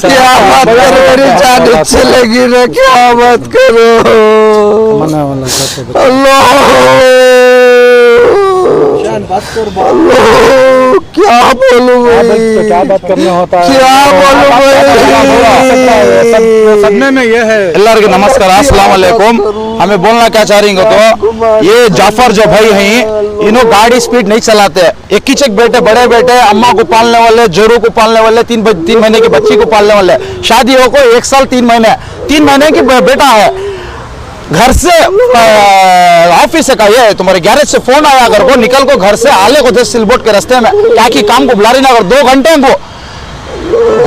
क्या मत करो मेरी जान लगी ना क्या मत करो। अल्लाह! बयान बस कर क्या बोलूँ भाई? तो क्या बात करने होता है? क्या बोलूँ भाई? सदमे में ये है। अल्लाह के नमस्कार अस्सलाम वालेकुम हमें बोलना क्या चाह रही तो ये जाफ़र जो भाई हैं इन्हों गाड़ी स्पीड नहीं चलाते। एक किचक बेटे बड़े बेटे अम्मा को पालने वाले जोरू को पालने वाले तीन तीन महीने की बच्ची को पालने वाले। शादी हो को एक साल तीन महीने। तीन महीने की बेटा है। घर से ऑफ़िस से का ये, तुम्हारे गैरेज से फ़ोन आया, अगर को निकल को घर से, आले को दस सिलबोट के रास्ते में क्या की काम को बुला रही ना अगर दो घंटे को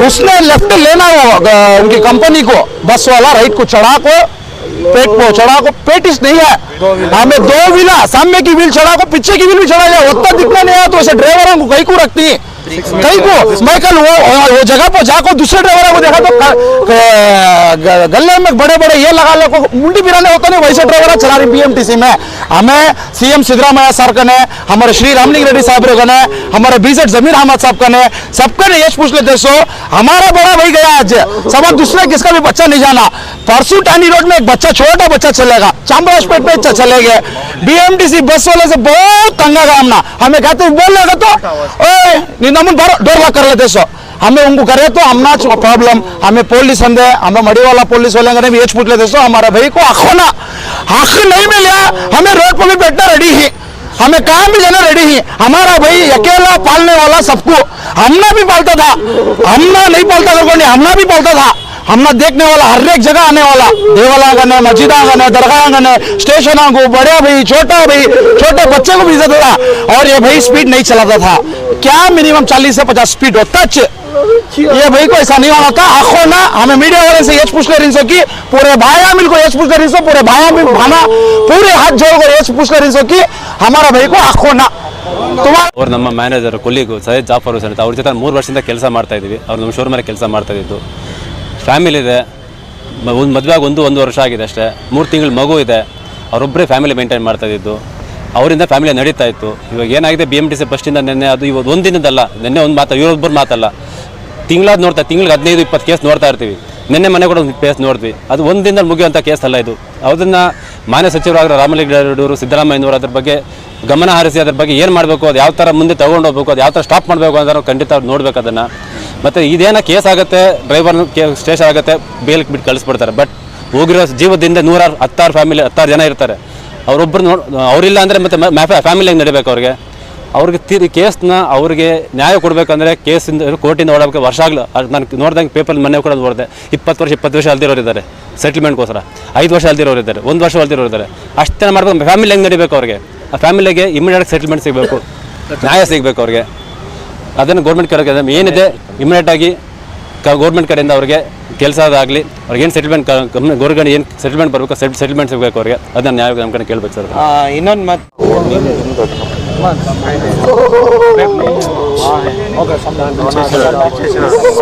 उसने लेफ़्ट लेना वो उनकी कंपनी को, बस वाला राइट को चढ़ा को, पेट को चढ़ा को पेटिस नहीं है। हमें दो व्हीला सामने की व्हील चढ़ा को, पीछे की व्हील भी चढ़ा लिया, उतना दिखना नहीं है तो ऐसे ड्राइवरों को कहीं को रखती कहीं को मैं कल वो वो जगह पर जाकर दूसरे ड्राइवर को देखा तो गले में बड़े बड़े ये लगा ले को मुंडी पिराने होता नहीं वैसे ड्राइवर चला रही बीएमटीसी में। हमें सीएम सिद्धरामैया सर कने हमारे श्री रामलिंग रेड्डी साहब का ने हमारे बीजेट जमीर अहमद साहब का ने सबका ने यश पूछ लेते सो हमारा बड़ा भाई गया आज सब दूसरे किसका भी बच्चा नहीं जाना। परसों टानी रोड में एक बच्चा, छोटा बच्चा चलेगा। चांबराजपेट में च- चले गए। बीएमटीसी बस वाले से बहुत तंगा का हमना हमें कहते बोल लेगा तो ओए बारो डोर कर लेते सो हमें उनको करे तो हम ना प्रॉब्लम हमें पुलिस अंदे हमें मड़ी वाला पुलिस वाले ने भी ये पूछ लेते सो हमारे भाई को आखो ना हक नहीं मिला हमें रोड पर भी बैठना रेडी ही। हमें कहाँ भी जाना रेडी ही। हमारा भाई अकेला पालने वाला सबको हमना भी पालता था। हमना नहीं पालता था हमना भी पालता था। हमना देखने वाला हर एक जगह आने वाला देवाला गने मस्जिदा गने दरगाह गने स्टेशन को बड़े भाई छोटा भाई छोटे बच्चे को भी इज्जत था और ये भाई स्पीड नहीं चलाता था क्या मिनिमम चालीस से पचास स्पीड होता है ये भाई को ऐसा नहीं होना था आखो ना हमें मीडिया वाले से यश पूछ कर की पूरे भाया मिल को यश पूछ कर पूरे भाया मिल भाना पूरे हाथ जोड़ कर यश पूछ कर की हमारा भाई को आखो ना तुम्हारा ಅವ್ರು ನಮ್ಮ ಮ್ಯಾನೇಜರ್ ಕೊಲ್ಲಿಗು ಸೈಯದ್ ಜಾಫರ್ ಹುಸೇನ್ ಅಂತ ಅವ್ರ ಜೊತೆ ಮೂರು ವರ್ಷದಿಂದ ಕೆಲಸ ಮಾಡ್ತಾ ಇದ್ದೀವಿ ಅವ್ರು ನಮ್ಮ ಶೋರೂಮಲ್ಲಿ ಕೆಲಸ ಮಾಡ್ತಾ ಇದ್ದು ಫ್ಯಾಮಿಲಿ ಇದೆ. ಒಂದು ಮದುವೆಗೆ ಒಂದು ಒಂದು ವರ್ಷ ಆಗಿದೆ ಅಷ್ಟೇ. ಮೂರು ತಿಂಗಳು ಮಗು ಇದೆ. ಅವರೊಬ್ಬರೇ ಫ್ಯಾಮಿಲಿ ಮೇಂಟೈನ್ ಮಾಡ್ತಾ ಇದ್ದು ಅವರಿಂದ ಫ್ಯಾಮಿಲಿ ನಡೀತಾ ಇತ್ತು. ಇವಾಗ ಏನಾಗಿದೆ ಬಿ ಎಂ ಟಿ ಸಿ ಬಸ್ಟಿಂದ ನಿನ್ನೆ ಅದು ಇವತ್ತು ಒಂದು ದಿನದಲ್ಲ ನಿನ್ನೆ ಒಂದು ಮಾತು ಇವರೊಬ್ಬರು ಮಾತಲ್ಲ. ತಿಂಗಳಾದ ನೋಡ್ತಾ ತಿಂಗಳಿಗೆ ಹದಿನೈದು, ಇಪ್ಪತ್ತು ಕೇಸ್ ನೋಡ್ತಾ ಇರ್ತೀವಿ. ನಿನ್ನೆ ಮನೆ ಕೂಡ ಒಂದು ಕೇಸ್ ನೋಡಿದ್ವಿ. ಅದು ಒಂದು ದಿನದಲ್ಲಿ ಮುಗಿಯುವಂಥ ಕೇಸ್ ಅಲ್ಲ ಇದು. ಅದನ್ನು ಮಾನ್ಯ ಸಚಿವರಾಗಿರೋ ರಾಮಲಿಂಗಡೂರು ಸಿದ್ದರಾಮಯ್ಯನವರು ಅದ್ರ ಬಗ್ಗೆ ಗಮನ ಹರಿಸಿ, ಅದ್ರ ಬಗ್ಗೆ ಏನು ಮಾಡಬೇಕು, ಅದು ಯಾವ ಥರ ಮುಂದೆ ತಗೊಂಡು ಹೋಗ್ಬೇಕು, ಅದು ಯಾವ ಥರ ಸ್ಟಾಪ್ ಮಾಡಬೇಕು ಅಂತ ಖಂಡಿತ ನೋಡ್ಬೇಕು ಅದನ್ನು. ಮತ್ತು ಇದೇನೋ ಕೇಸ್ ಆಗುತ್ತೆ ಡ್ರೈವರ್ನ ಸ್ಟೇಷನ್ ಆಗುತ್ತೆ ಬೇಲ್ಗೆ ಬಿಟ್ಟು ಕಳಿಸ್ಬಿಡ್ತಾರೆ. ಬಟ್ ಹೋಗಿರೋ ಜೀವದಿಂದ ನೂರಾರು ಹತ್ತಾರು ಫ್ಯಾಮಿಲಿ ಹತ್ತಾರು ಜನ ಇರ್ತಾರೆ. ಅವರೊಬ್ಬರು ನೋಡ್ ಅವರಿಲ್ಲ ಅಂದರೆ ಮತ್ತೆ ಫ್ಯಾಮಿಲಿ ಹೆಂಗೆ ನಡಿಬೇಕು ಅವ್ರಿಗೆ? ಅವ್ರಿಗೆ ತಿರು ಕೇಸ್ನ ಅವ್ರಿಗೆ ನ್ಯಾಯ ಕೊಡಬೇಕಂದ್ರೆ ಕೇಸಿಂದ ಕೋರ್ಟಿಂದ ಓಡಬೇಕು ವರ್ಷ ಆಗಲು ನಾನು ನೋಡ್ದಂಗೆ ಪೇಪರ್ ಮನೆ ಕೂಡ ನೋಡಿದೆ. ಇಪ್ಪತ್ತು ವರ್ಷ ಇಪ್ಪತ್ತು ವರ್ಷ ಅಲ್ದಿರೋರಿದ್ದಾರೆ ಸೆಟ್ಲ್ಮೆಂಟ್ಗೋಸ್ಕರ ಐದು ವರ್ಷ ಅಲ್ದಿರೋರು ಇದ್ದಾರೆ. ಒಂದು ವರ್ಷ ಅಲ್ದಿರೋರು ಇದ್ದಾರೆ. ಅಷ್ಟೇ ಮಾಡ್ಬೇಕು. ಫ್ಯಾಮಿಲಿ ಹೆಂಗೆ ನಡಿಬೇಕು ಅವ್ರಿಗೆ? ಆ ಫ್ಯಾಮಿಲಿಗೆ ಇಮಿಡಿಯೇಟ್ ಸೆಟ್ಲ್ಮೆಂಟ್ ಸಿಗಬೇಕು. ನ್ಯಾಯ ಸಿಗಬೇಕು ಅವ್ರಿಗೆ. ಅದನ್ನು ಗೌರ್ಮೆಂಟ್ ಕಡೆ ಏನಿದೆ ಇಮಿಡಿಯೇಟಾಗಿ ಕ ಗೌರ್ಮೆಂಟ್ ಕಡೆಯಿಂದ ಅವ್ರಿಗೆ ಕೆಲಸ ಆಗಲಿ ಅವ್ರಿಗೆ ಏನು ಸೆಟ್ಲ್ಮೆಂಟ್ ಗೌರ್ಮೆಂಟ್ ಏನು ಸೆಟ್ಲ್ಮೆಂಟ್ ಬರಬೇಕು ಸೆಟ್ಲ್ಮೆಂಟ್ ಸಿಗಬೇಕು ಅವ್ರಿಗೆ ಅದನ್ನು ನ್ಯಾಯ ನಮ್ಮ ಕಡೆ ಕೇಳ್ಬೇಕು ಸರ್ ಇನ್ನೊಂದು ಮತ್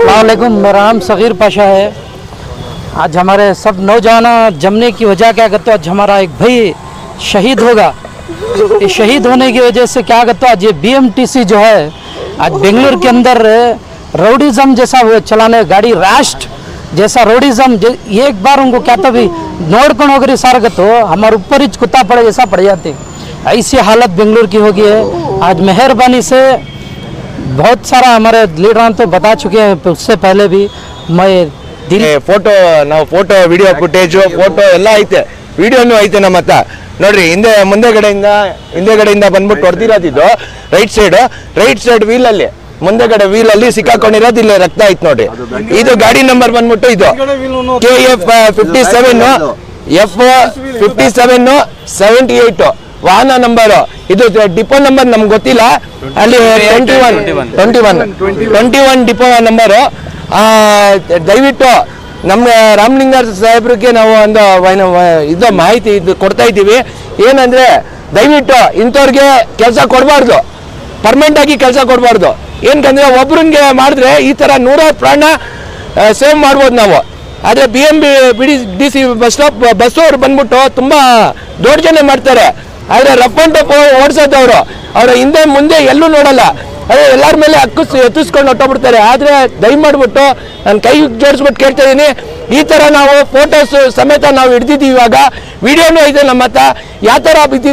वालेकुम मेरा नाम सग़ीर पाशा है आज हमारे सब नौजवान जमने की वजह क्या कहते हो आज हमारा एक भाई शहीद होगा ये शहीद होने की वजह से क्या कहते हो आज ये बीएमटीसी जो है आज बेंगलुरु के अंदर रोडिज्म जैसा वो चलाने गाड़ी राष्ट्र जैसा रोडिज्म जे- ये एक बार उनको क्या तो भी ನೋಡ್ಕೊಂಡು ಹೋಗ್ರಿ ಸಾರ್ಗತ್ತು हमारे ऊपर ही कुत्ता पड़े जैसा पड़ जाते ऐसी हालत बेंगलुरु की हो गई है आज मेहरबानी से बहुत सारा हमारे लीडर तो बता चुके हैं उससे पहले भी मैं दिल ಫೋಟೋ ನಾವು ಫೋಟೋ ವಿಡಿಯೋ ಫುಟೇಜು ಫೋಟೋ ಎಲ್ಲ ಐತೆ ವಿಡಿಯೋನು ಐತೆ ನಮ್ಮ ಹತ್ರ. ನೋಡ್ರಿ ಹಿಂದೆ ಮುಂದೆಗಡೆಯಿಂದ ಹಿಂದೆಗಡೆಯಿಂದ ಬಂದ್ಬಿಟ್ಟು ಹೊಡೆದಿರೋದಿದ್ದು right side right side wheel ಅಲ್ಲಿ. ಮುಂದೆಗಡೆ ವೀಲ್ ಅಲ್ಲಿ ಸಿಕ್ಕಾಕೊಂಡಿರೋದು ಇಲ್ಲಿ ರಕ್ತ ಐತೆ ನೋಡಿ ಇದು ಗಾಡಿ ನಂಬರ್ ಬಂದ್ಬಿಟ್ಟು ಇದು. K F fifty seven F fifty seven seventy eight ವಾಹನ ನಂಬರ್ ಇದು ಡಿಪೋ ನಂಬರ್ ನಮ್ಗೆ ಗೊತ್ತಿಲ್ಲ. ಅಲ್ಲಿ twenty one twenty one twenty one depot number ದಯವಿಟ್ಟು ನಮ್ಮ ರಾಮಲಿಂಗ ಸಾಹೇಬ್ರಿಗೆ ನಾವು ಒಂದು ಇದು ಮಾಹಿತಿ ಇದು ಕೊಡ್ತಾ ಇದ್ದೀವಿ. ಏನಂದ್ರೆ, ದಯವಿಟ್ಟು ಇಂಥವ್ರಿಗೆ ಕೆಲಸ ಕೊಡಬಾರ್ದು. ಪರ್ಮನೆಂಟ್ ಆಗಿ ಕೆಲಸ ಕೊಡಬಾರ್ದು. ಏನಕಂದ್ರೆ ಒಬ್ರಿಗೆ ಮಾಡಿದ್ರೆ ಈ ಥರ ನೂರಾರು ಪ್ರಾಣ ಸೇವ್ ಮಾಡ್ಬೋದು ನಾವು. ಆದರೆ B M B D C bus stop bus ಅವ್ರು ಬಂದ್ಬಿಟ್ಟು ತುಂಬ ಜನ ಮಾಡ್ತಾರೆ. ಆದರೆ ರಫ್ ಅಂಡ್ ಟಫ್ ಓಡಿಸೋದವರು, ಅವರ ಹಿಂದೆ ಮುಂದೆ ಎಲ್ಲೂ ನೋಡಲ್ಲ. ಅದೇ, ಎಲ್ಲರ ಮೇಲೆ ಹಕ್ಕಿಸ್ ಎತ್ತಿಸ್ಕೊಂಡು ಹೊಟ್ಟೋಗ್ಬಿಡ್ತಾರೆ ಆದರೆ ದಯಮಾಡ್ಬಿಟ್ಟು ನಾನು ಕೈ ಜೋಡಿಸ್ಬಿಟ್ಟು ಕೇಳ್ತಾ ಇದ್ದೀನಿ ಈ ಥರ ನಾವು ಫೋಟೋಸ್ ಸಮೇತ ನಾವು ಹಿಡ್ದಿದ್ದೀವಿ ಇವಾಗ. ವಿಡಿಯೋನೂ ಇದೆ ನಮ್ಮ ಹತ್ರ ಯಾವ ಥರ ಬಿದ್ದಿದ್ದು